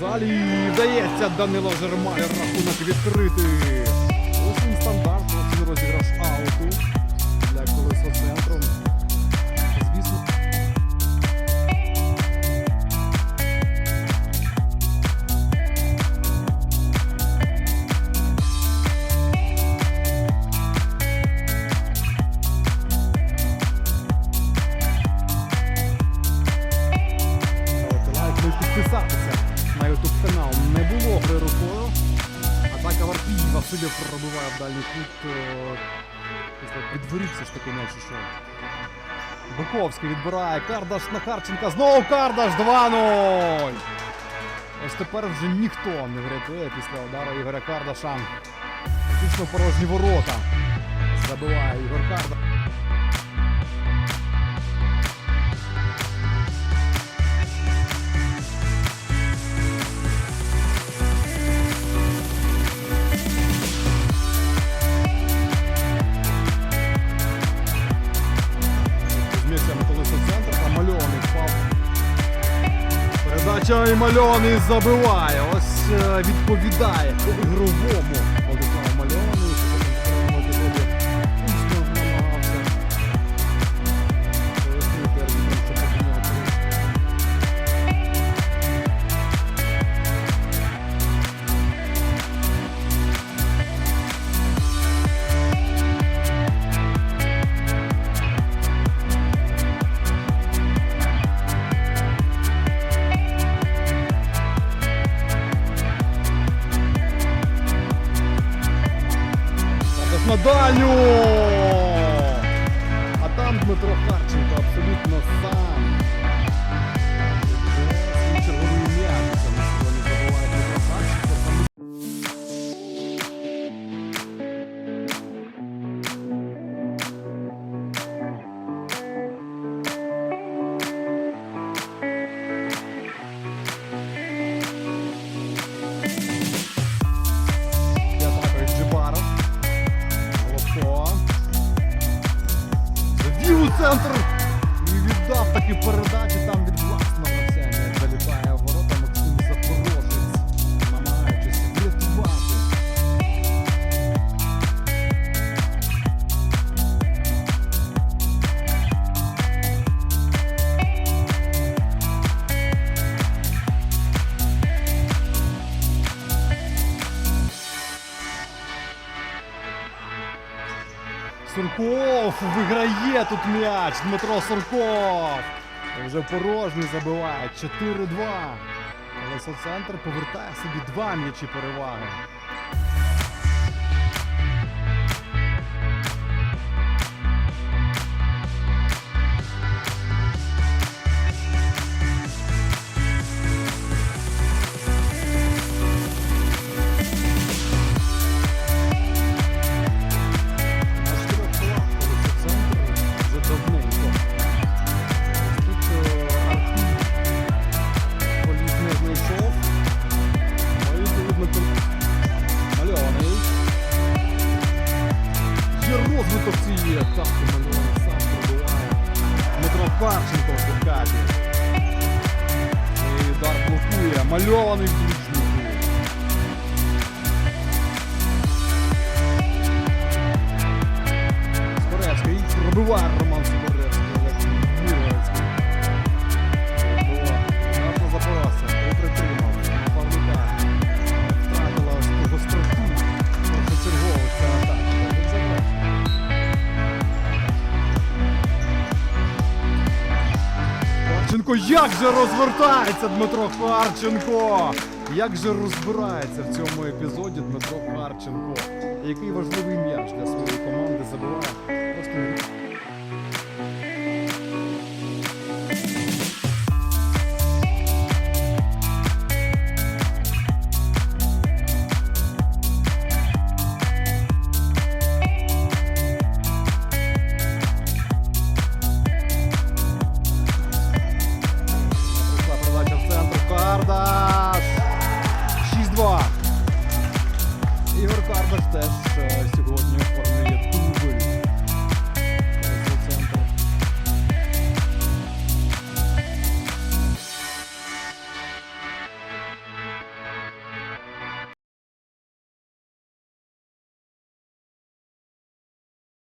Далі вдається Данило Жермаля рахунок відкрити. Ось стандарт, ось розіграш ауту для колесо центру. Звісно. Підписатися на YouTube канал не було гри рукою. Атака Варпій Василів пробиває в дальній кут. е, все ж таки м'яч ішов. Буковський відбирає Кардаш на Харченка. Знову Кардаш 2-0. Ось тепер вже ніхто не врятує після удару Ігоря Кардаша. Фактично порожні ворота. Забиває Ігор Кардаш. Передача і мальований забиває. Ось е, відповідає ігровому Зараз на дальню! А там Дмитро Харченко абсолютно сам. Сурков виграє тут м'яч. Дмитро Сурков. Вже порожній забиває. 4-2. Лесоцентр повертає собі два м'ячі переваги. Мальований сам пробиває. Дмитро Карченко в. І удар блокує. Мальований в Харченко, як же розвертається Дмитро Харченко! Як же розбирається в цьому епізоді Дмитро Харченко? Який важливий м'яч для своєї команди. Просто Ігор Кардаш теж е, сьогодні у формі